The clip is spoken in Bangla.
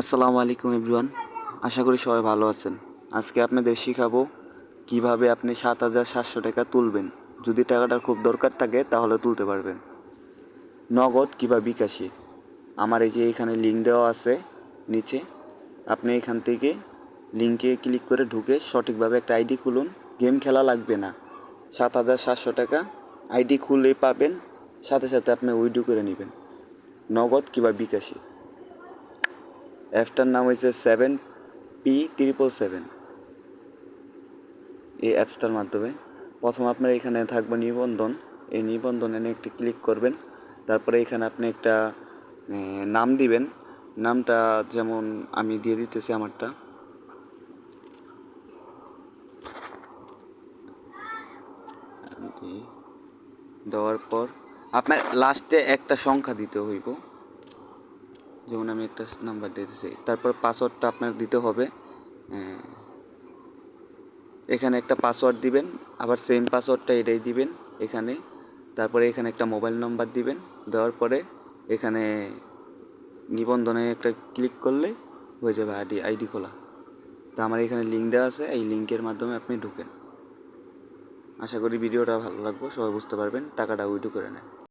আসসালামু আলাইকুম এভরিওয়ান। আশা করি সবাই ভালো আছেন। আজকে আপনাদের শিখাবো কীভাবে আপনি সাত হাজার সাতশো টাকা তুলবেন। যদি টাকাটার খুব দরকার থাকে, তাহলে তুলতে পারবেন। নগদ কিংবা বিকাশে। আমার এই যে এখানে লিঙ্ক দেওয়া আছে নিচে। আপনি এখান থেকে লিঙ্কে ক্লিক করে ঢুকে সঠিকভাবে একটা আইডি খুলুন। গেম খেলা লাগবে না। সাত হাজার সাতশো টাকা আইডি খুলে পাবেন। সাথে সাথে আপনি উইড্রো করে নেবেন। নগদ কিংবা বিকাশে। অ্যাপটার নাম হয়েছে সেভেন পি ত্রিপল সেভেন। এই অ্যাপসটার মাধ্যমে প্রথম আপনার এখানে থাকবে নিবন্ধন। এই নিবন্ধনে একটি ক্লিক করবেন। তারপরে এখানে আপনি একটা নাম দিবেন। নামটা যেমন আমি দিয়ে দিতেছি আমারটা। দেওয়ার পর আপনার লাস্টে একটা সংখ্যা দিতে হইব। যেমন আমি একটা নাম্বার দিতেছি তারপর পাসওয়ার্ডটা আপনার দিতে হবে। এখানে একটা পাসওয়ার্ড দিবেন, আবার সেম পাসওয়ার্ডটা এটাই দিবেন এখানে। তারপরে এখানে একটা মোবাইল নাম্বার দিবেন। দেওয়ার পরে এখানে নিবন্ধনে একটা ক্লিক করলে হয়ে যাবে আইডি আইডি খোলা। তো আমার এখানে লিঙ্ক দেওয়া আছে, এই লিঙ্কের মাধ্যমে আপনি ঢুকেন। আশা করি ভিডিওটা ভালো লাগবে, সবাই বুঝতে পারবেন, টাকাটা উইডো করে নেন।